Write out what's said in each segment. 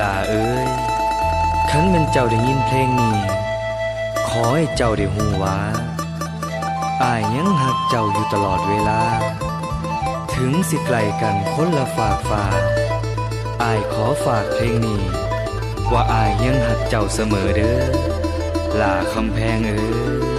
ลาเอ้ยคันแมันเจ้าได้ยินเพลงนี้ ขอให้เจ้าได้หูว่าอายยังหักเจ้าอยู่ตลอดเวลา ถึงสิไกลกันคนละฝากฟ้าอายขอฝากเพลงนี้ ว่าอายยังหักเจ้าเสมอเด้อลาคำแพงเอ้ย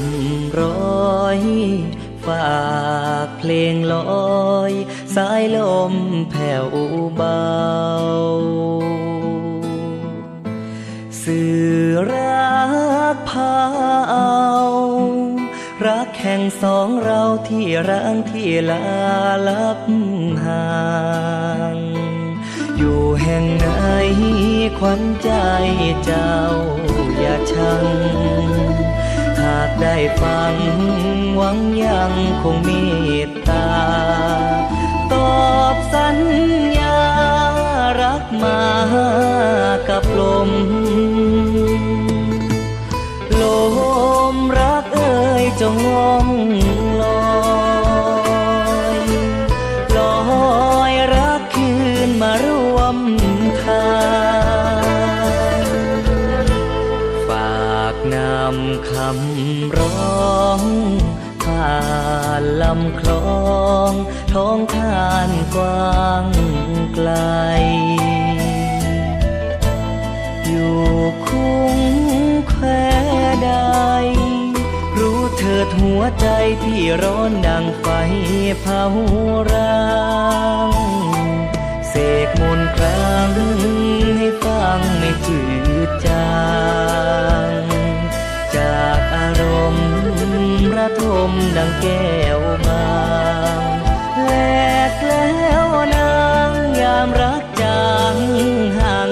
ำร้อย ฝากเพลงลอย สายลมแผ่วเบา สื่อรักพาเอารักแห่งสองเราที่ร้างที่ลาลับห่างอยู่แห่งไหนขวัญใจเจ้าอย่าชังหาก ได้ฟังหวังยังคงมีตา ตอบสัญญารักมากับลมำคำร้องผ่านลำคลองท้องทานกว้างไกล อยู่คุ้งแควใด รู้เถิดหัวใจที่ร้อนดังไฟเผารังเสกมนต์ครั้งให้ฟังไม่จืดจางจาก ระทมดังแก้วบางแหลกแล้วนางยามรักจางห่าง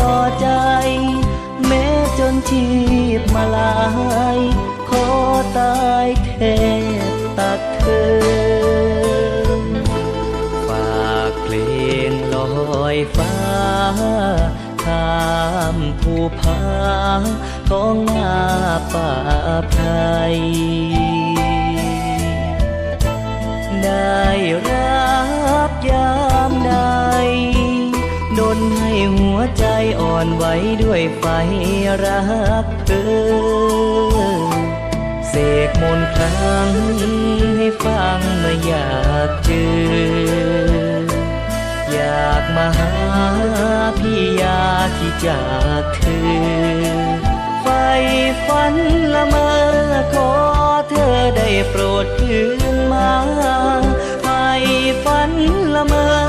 ต่อใจ แม้จนชีพมาลาย ขอตายแทบตัดเธอ ฝากเพลงลอยฟ้าข้ามภูผาท้องนาป่าไพรได้ วใจอ่อนไหวด้วยไฟรักเธอ เสกมนต์ครั้งให้ฟังเมื่ออยากเจอ อยากมาหาพี่ยาที่จากเธอ ไฟฝันละเมอขอเธอได้โปรดคืนมา ไฟฝันละเมอ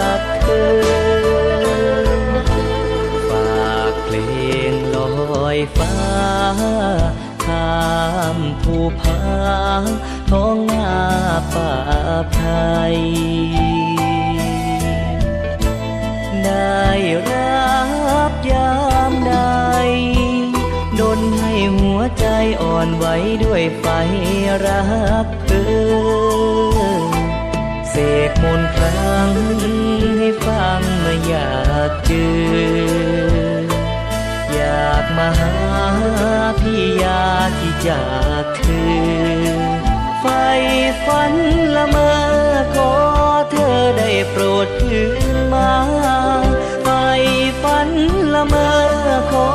ตัดเธอ ฝากเพลงลอยฟ้าข้ามภูผาท้องนาป่าไพรได้รับยามใดดนให้หัวใจอ่อนไหวด้วยไฟรักเธอ กมนครั้งให้ฟังเมื่ออยากเจอ อยากมาหาพี่ยาที่จากเธอ ไฟฝันละเมอขอเธอได้โปรดถึงมา ไฟฝันละเมอขอ